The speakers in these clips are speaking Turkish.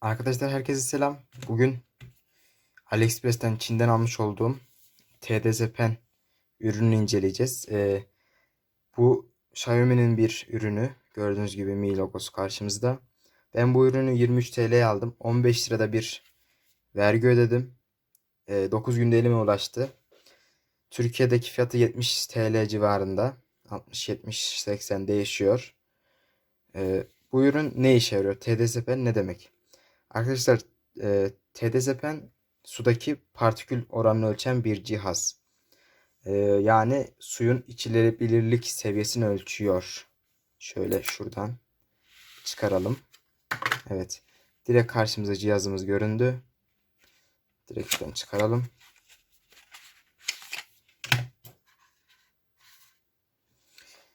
Arkadaşlar herkese selam. Bugün AliExpress'ten Çin'den almış olduğum TDS Pen ürününü inceleyeceğiz. Ee, bu Xiaomi'nin bir ürünü. Gördüğünüz gibi Mi logosu karşımızda. Ben bu ürünü 23 TL'ye aldım. 15 lirada bir vergi ödedim. Ee, 9 günde elime ulaştı. Türkiye'deki fiyatı 70 TL civarında. 60, 70, 80 değişiyor. Ee, bu ürün ne işe yarıyor? TDS Pen ne demek? Arkadaşlar e, TDS Pen sudaki partikül oranını ölçen bir cihaz. E, yani suyun içilebilirlik seviyesini ölçüyor. Şöyle şuradan çıkaralım. Evet. Direkt karşımıza cihazımız göründü. Direkt şuradan çıkaralım.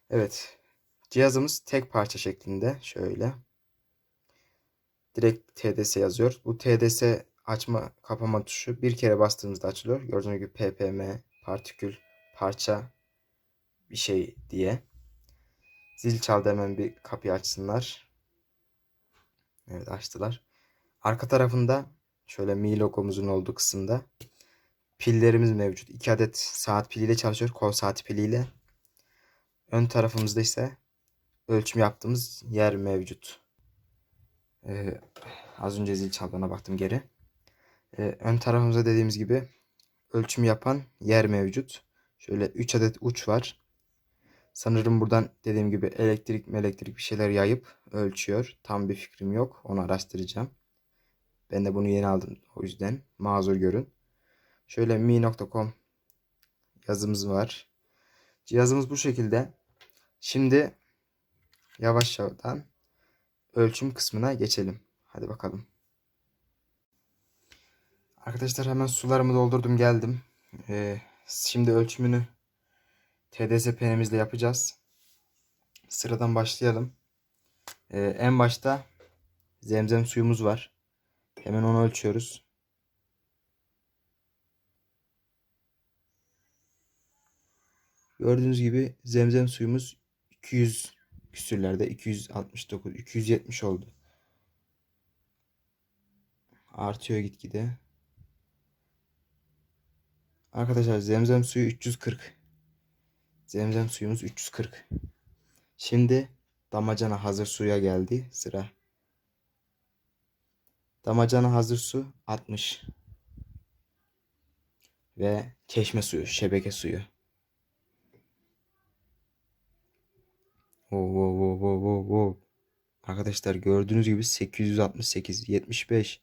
Evet. Cihazımız tek parça şeklinde. Şöyle direkt TDS yazıyor. Bu TDS açma kapama tuşu bir kere bastığımızda açılıyor. Gördüğünüz gibi ppm, partikül, parça bir şey diye. Zil çaldı hemen bir kapıyı açsınlar. Evet açtılar. Arka tarafında şöyle Mi logomuzun olduğu kısımda pillerimiz mevcut. 2 adet saat piliyle çalışıyor. Kol saati piliyle. Ön tarafımızda ise ölçüm yaptığımız yer mevcut. Ee, az önce zil çaldığına baktım geri. Ee, ön tarafımızda dediğimiz gibi ölçüm yapan yer mevcut. Şöyle 3 adet uç var. Sanırım buradan dediğim gibi elektrik elektrik bir şeyler yayıp ölçüyor. Tam bir fikrim yok. Onu araştıracağım. Ben de bunu yeni aldım. O yüzden mazur görün. Şöyle mi.com yazımız var. Cihazımız bu şekilde. Şimdi yavaş yavaştan ölçüm kısmına geçelim. Hadi bakalım. Arkadaşlar hemen sularımı doldurdum geldim. Ee, şimdi ölçümünü TDS penimizle yapacağız. Sıradan başlayalım. Ee, en başta zemzem suyumuz var. Hemen onu ölçüyoruz. Gördüğünüz gibi zemzem suyumuz 200 küsürlerde 269 270 oldu. Artıyor gitgide. Arkadaşlar zemzem suyu 340. Zemzem suyumuz 340. Şimdi damacana hazır suya geldi sıra. Damacana hazır su 60. Ve çeşme suyu, şebeke suyu. Wow, wow, wow, wow, wow. Arkadaşlar gördüğünüz gibi 868, 75,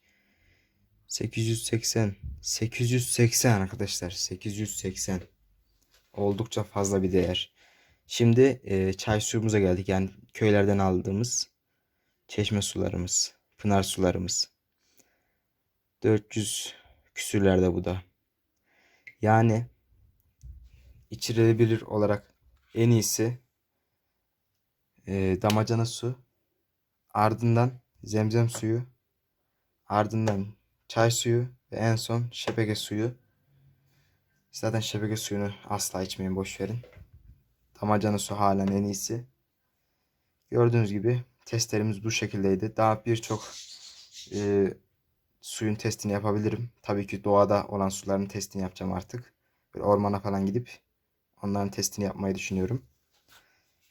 880, 880 arkadaşlar. 880. Oldukça fazla bir değer. Şimdi e, çay suyumuza geldik. Yani köylerden aldığımız çeşme sularımız, pınar sularımız. 400 küsürlerde bu da. Yani içilebilir olarak en iyisi e, damacana su, ardından zemzem suyu, ardından çay suyu ve en son şebeke suyu. Zaten şebeke suyunu asla içmeyin boş verin. Damacana su halen en iyisi. Gördüğünüz gibi testlerimiz bu şekildeydi. Daha birçok e, suyun testini yapabilirim. Tabii ki doğada olan suların testini yapacağım artık. Böyle ormana falan gidip onların testini yapmayı düşünüyorum.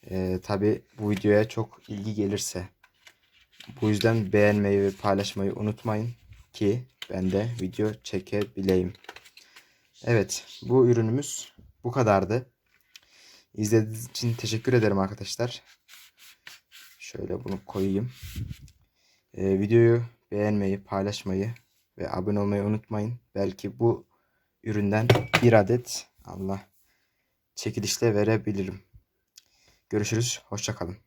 Ee, Tabi bu videoya çok ilgi gelirse. Bu yüzden beğenmeyi ve paylaşmayı unutmayın ki ben de video çekebileyim. Evet bu ürünümüz bu kadardı. İzlediğiniz için teşekkür ederim arkadaşlar. Şöyle bunu koyayım. Ee, videoyu beğenmeyi, paylaşmayı ve abone olmayı unutmayın. Belki bu üründen bir adet Allah çekilişle verebilirim. Görüşürüz. Hoşçakalın.